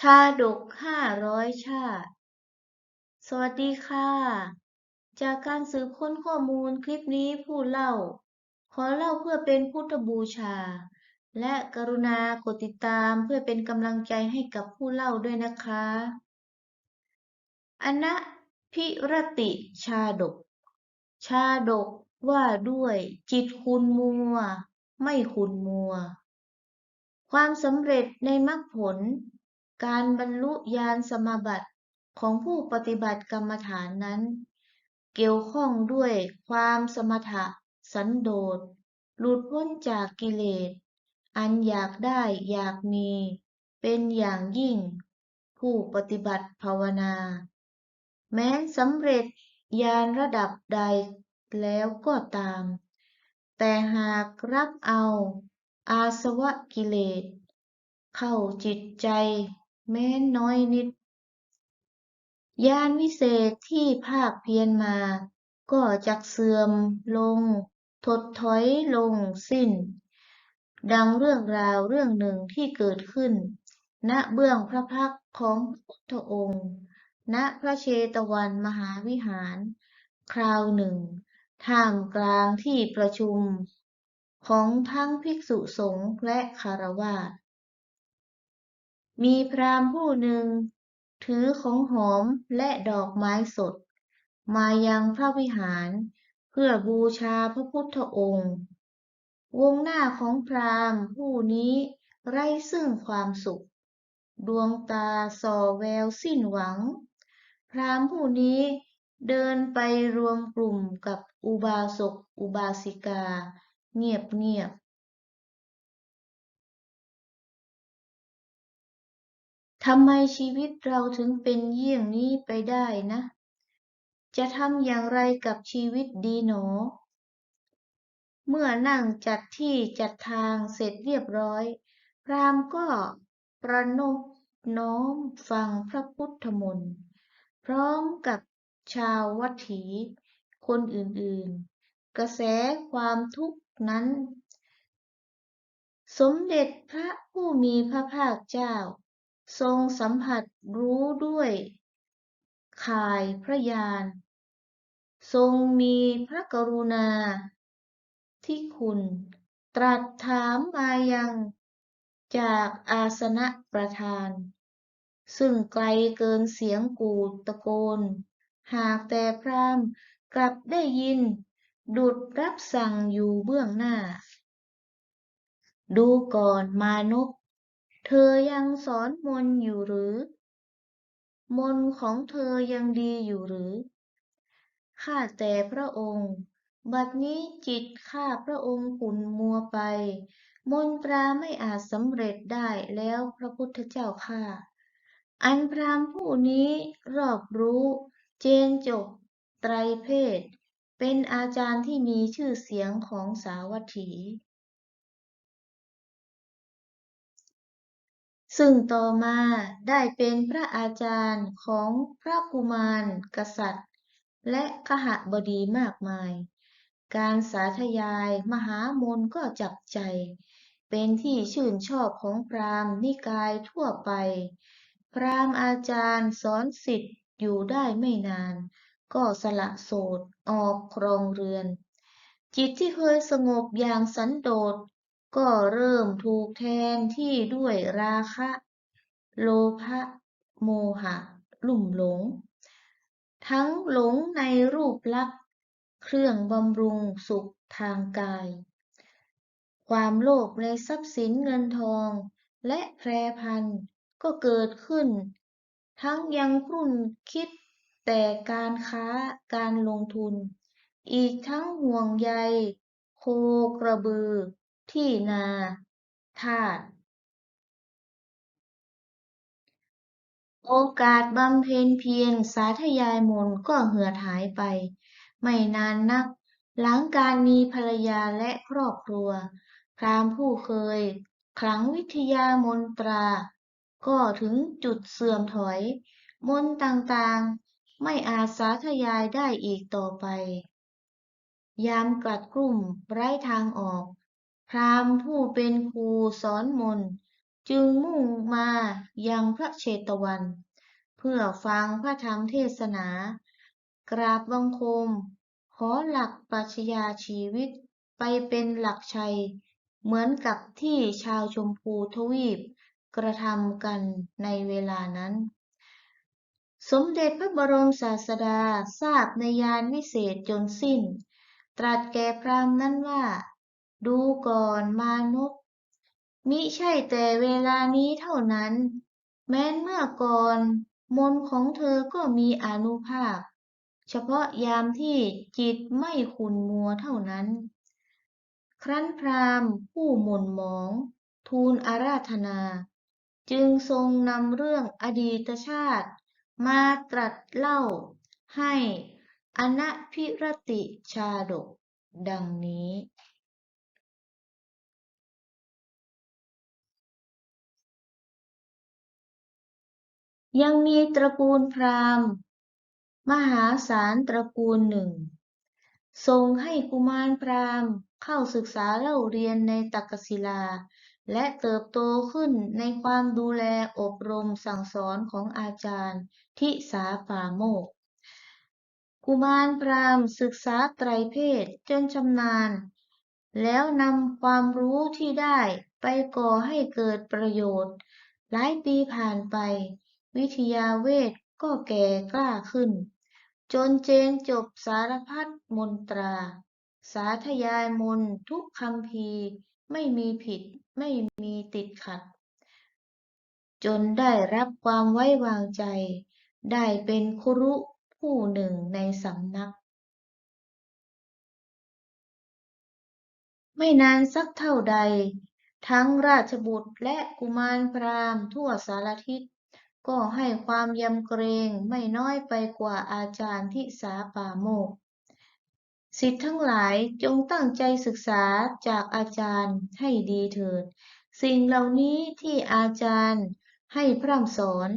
ชาดกห้าร้อยชาติ สวัสดีค่ะ จากการสืบค้นข้อมูลคลิปนี้ผู้เล่า ขอเล่าเพื่อเป็นพุทธบูชา และกรุณากดติดตามเพื่อเป็นกำลังใจให้กับผู้เล่าด้วยนะคะ อนะพิรติชาดก ชาดกว่าด้วยจิตคุณมัว ไม่คุณมัว ความสำเร็จในมรรคผล การบรรลุญาณสมาบัติของผู้ปฏิบัติกรรมฐานนั้น เกี่ยวข้องด้วยความสมถะ สันโดษหลุดพ้นจากกิเลส อันอยากได้อยากมี เป็นอย่างยิ่ง ผู้ปฏิบัติภาวนา แม้สำเร็จญาณระดับใดแล้วก็ตาม แต่หากรับเอาอาสวะกิเลส เข้าจิตใจ แม้นน้อยนิดญาณวิเศษที่ภาคเพียรมา ก็จักเสื่อมลง ถดถอยลงสิ้น ดังเรื่องราวเรื่องหนึ่งที่เกิดขึ้น ณเบื้องพระพักของพระพุทธองค์ ณพระเชตวันมหาวิหาร คราวหนึ่ง ท่ามกลางที่ประชุมของทั้งภิกษุสงฆ์และคฤหัส มีพราหมณ์ผู้หนึ่ง ถือของหอมและดอกไม้สด มายังพระวิหารเพื่อบูชาพระพุทธองค์ วงหน้าของพราหมณ์ผู้นี้ไร้ซึ่งความสุข ดวงตาส่อแววสิ้นหวัง พราหมณ์ผู้นี้เดินไปรวมกลุ่มกับอุบาสกอุบาสิกา เงียบเงียบ ทำไมชีวิตเราถึงเป็นเยี่ยงนี้ไปได้นะ จะทำอย่างไรกับชีวิตดีหนอ เมื่อนั่งจัดที่จัดทางเสร็จเรียบร้อย พรามก็ประนบน้อมฟังพระพุทธมนต์พร้อมกับชาววัตถี คนอื่นๆ กระแสความทุกข์นั้น สมเด็จพระผู้มีพระภาคเจ้า ทรงสัมผัสรู้ด้วยข่ายพระญาณทรงมีพระกรุณาธิคุณตรัสถามมายัง จากอาสนะประธาน ซึ่งไกลเกินเสียงกูดตะโกน หากแต่พรามกลับได้ยิน ดุจรับสั่งอยู่เบื้องหน้า ดูก่อนมานพ เธอยังสอนมนอยู่หรือ มนของเธอยังดีอยู่หรือ ข้าแต่พระองค์ บัดนี้จิตข้าพระองค์ขุ่นมัวไป มนตราไม่อาจสำเร็จได้แล้วพระพุทธเจ้าข้า อันพราหมณ์ผู้นี้รอบรู้ เจนจบ ไตรเพศ เป็นอาจารย์ที่มีชื่อเสียงของสาวัตถี ซึ่งต่อมาได้เป็นพระอาจารย์ของพระกุมาร กษัตริย์ และขหบดีมากมาย การสาธยายมหามนต์ก็จับใจ เป็นที่ชื่นชอบของพราหมณ์นิกายทั่วไป พราหมณ์อาจารย์สอนศิษย์อยู่ได้ไม่นาน ก็สละโสดออกครองเรือน จิตที่เคยสงบอย่างสันโดษ ก็เริ่มถูกแทนที่ด้วยราคะ โลภะโมหะ ลุ่มหลง ทั้งหลงในรูปลักษณ์เครื่องบำรุงสุขทางกาย ความโลภในทรัพย์สินเงินทอง และแพรพันก็เกิดขึ้น ทั้งยังครุ่นคิดแต่การค้าการลงทุน อีกทั้งห่วงใย โคกระบือ ที่นาทาส โอกาสบำเพ็ญเพียรสาธยายมนก็เหือดหายไป ไม่นานนัก หลังการมีภรรยาและครอบครัว พรามผู้เคยขลังวิทยามนตรา ก็ถึงจุดเสื่อมถอย มนต่างๆ ไม่อาจสาธยายได้อีกต่อไป ยามกลัดกลุ้มไร้ทางออก พราหมณ์ผู้เป็นครูสอนมนต์จึงมุ่งมายังพระเชตวัน เพื่อฟังพระธรรมเทศนา กราบบังคม ขอหลักปรัชญาชีวิตไปเป็นหลักชัย เหมือนกับที่ชาวชมพูทวีปกระทำกันในเวลานั้น สมเด็จพระบรมศาสดาทราบในยานวิเศษจนสิ้น ตรัสแก่พราหมณ์นั้นว่า ดูก่อนมนุษย์ มิใช่แต่เวลานี้เท่านั้น แม้นเมื่อก่อน มนของเธอก็มีอนุภาพ เฉพาะยามที่จิตไม่ขุนมัวเท่านั้น ครั้นพราหมณ์ผู้หม่นหมอง ทูลอาราธนา จึงทรงนำเรื่องอดีตชาติ มาตรัสเล่า ให้อนัพิรติชาดก ดังนี้ ยังมีตระกูลพราหมณ์ มหาศาลตระกูลหนึ่งทรงให้กุมารพราหมณ์เข้าศึกษาเล่าเรียนในตักกศิลา และเติบโตขึ้นในความดูแลอบรมสั่งสอนของอาจารย์ทิสาปาโมก กุมารพราหมณ์ศึกษาไตรเพศจนชำนาญ แล้วนำความรู้ที่ได้ไปก่อให้เกิดประโยชน์ หลายปีผ่านไป วิทยาเวทก็แก่กล้าขึ้น จนเจนจบสารพัดมนตรา สาธยายมนทุกคำพีไม่มีผิดไม่มีติดขัด จนได้รับความไว้วางใจ ได้เป็นครุผู้หนึ่งในสำนัก ไม่นานสักเท่าใด ทั้งราชบุตรและกุมารพราหมณ์ทั่วสารทิศ ก็ให้ความยำเกรงไม่น้อยไปกว่าอาจารย์ทิสาปาโมกข์ศิษย์ทั้งหลายจงตั้งใจศึกษาจากอาจารย์ให้ดีเถิด สิ่งเหล่านี้ที่อาจารย์ให้พร่ำสอน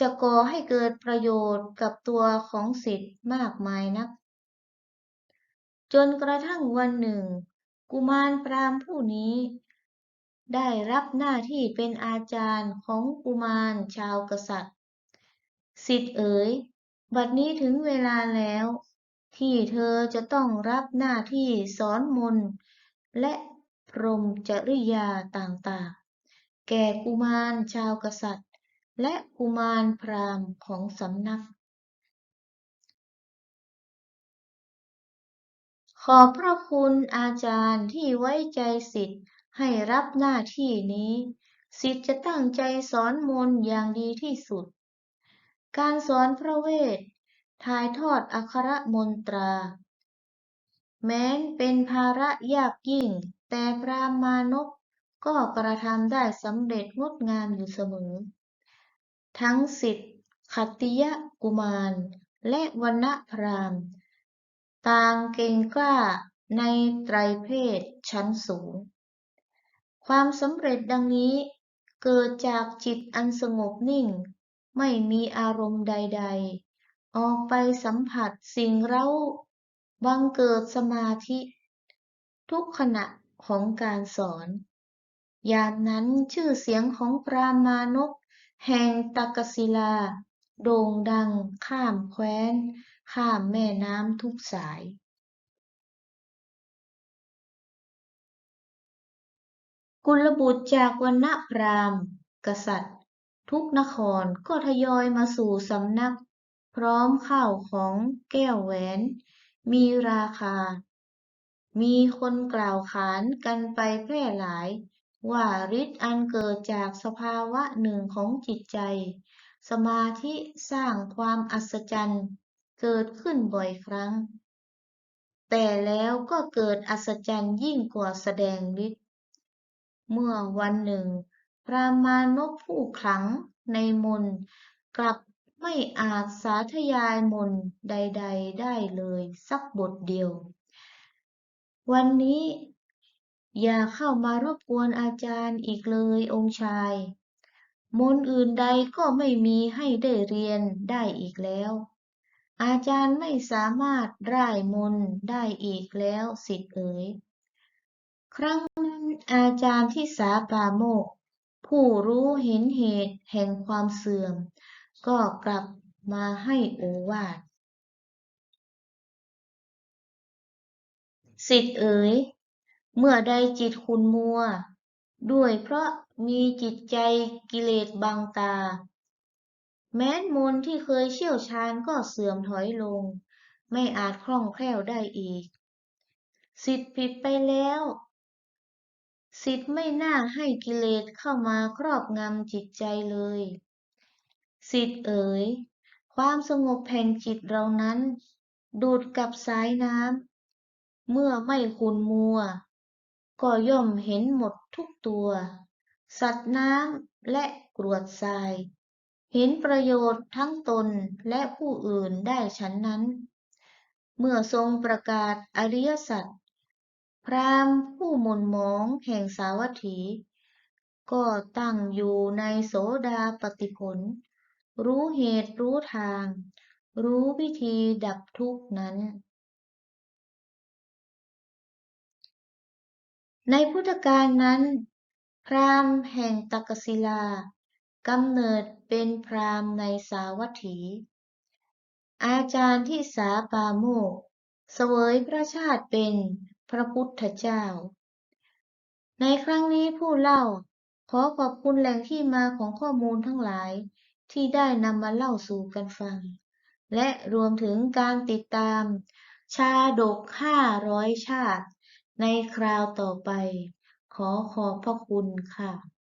จะก่อให้เกิดประโยชน์กับตัวของศิษย์มากมายนัก จนกระทั่งวันหนึ่ง กุมารพรามผู้นี้ ได้รับหน้าที่เป็นอาจารย์ของกุมารชาวกษัตริย์ศิษย์เอ๋ย บัดนี้ถึงเวลาแล้ว ที่เธอจะต้องรับหน้าที่สอนมนต์และพรหมจริยาต่างๆ แก่กุมารชาวกษัตริย์ และกุมารพราหมณ์ของสำนัก ขอบพระคุณอาจารย์ที่ไว้ใจศิษย์ ให้รับหน้าที่นี้ศิษย์จะตั้งใจสอนมนต์อย่างดีที่สุด การสอนพระเวทถ่ายทอดอักขรมนตรา แม้นเป็นภาระยากยิ่ง แต่พรามานพก็กระทำได้สำเร็จงดงามอยู่เสมอ ทั้งศิษย์ขัตติยะกุมาร และวรรณพรามต่างเก่งกล้าในไตรเพศชั้นสูง ความสำเร็จดังนี้ เกิดจากจิตอันสงบนิ่ง ไม่มีอารมณ์ใด ๆ ออกไปสัมผัสสิ่งเร้าบังเกิดสมาธิ ทุกขณะของการสอน ยามนั้นชื่อเสียงของพรามานพแห่งตักกศิลา โด่งดังข้ามแคว้น ข้ามแม่น้ำทุกสาย กุลบุตรจากวรรณพราหมณ์ กษัตริย์ ทุกนครก็ทยอยมาสู่สำนัก พร้อมข้าวของแก้วแหวน มีราคา มีคนกล่าวขานกันไปแพร่หลาย ว่าฤทธิ์อันเกิดจากสภาวะหนึ่งของจิตใจ สมาธิสร้างความอัศจรรย์เกิดขึ้นบ่อยครั้ง แต่แล้วก็เกิดอัศจรรย์ยิ่งกว่าแสดงฤทธิ์ เมื่อวันหนึ่ง พราหมณ์มานพผู้ขลังในมนกลับไม่อาจสาธยายมนใด ๆ ได้เลยสักบทเดียว วันนี้ อย่าเข้ามารบกวนอาจารย์อีกเลยองค์ชาย มนอื่นใดก็ไม่มีให้ได้เรียนได้อีกแล้ว อาจารย์ไม่สามารถร่ายมนได้อีกแล้วศิษย์เอ๋ยครั้ง อาจารย์ทิสาปราโมก ผู้รู้เห็นเหตุแห่งความเสื่อม ก็กลับมาให้โอวาทสิทธิเอ๋ย เมื่อใดจิตขุ่นมัว ด้วยเพราะมีจิตใจกิเลสบังตา แม้นมนที่เคยเชี่ยวชาญก็เสื่อมถอยลง ไม่อาจคล่องแคล่วได้อีก สิทธิ์ผิดไปแล้ว สิทธิ์ไม่น่าให้กิเลสเข้ามาครอบงำจิตใจเลย สิทธิ์เอ๋ย ความสงบแห่งจิตเรานั้น ดูดกับสายน้ำ เมื่อไม่ขุนมัว ก็ย่อมเห็นหมดทุกตัว สัตว์น้ำและกรวดทราย เห็นประโยชน์ทั้งตนและผู้อื่นได้ฉันนั้น เมื่อทรงประกาศอริยสัจ พราหมณ์ผู้หม่นหมองแห่งสาวัตถี ก็ตั้งอยู่ในโสดาปฏิผล รู้เหตุรู้ทาง รู้วิธีดับทุกข์นั้น ในพุทธกาลนั้น พราหมณ์แห่งตักศิลากำเนิดเป็นพราหมณ์ในสาวัตถี อาจารย์ที่สาปาโมกเสวยพระชาติเป็น พระพุทธเจ้า ในครั้งนี้ผู้เล่าขอขอบคุณแหล่งที่มาของข้อมูลทั้งหลายที่ได้นำมาเล่าสู่กันฟัง และรวมถึงการติดตาม ชาดกห้าร้อยชาติ ในคราวต่อไป ขอขอบพระคุณค่ะ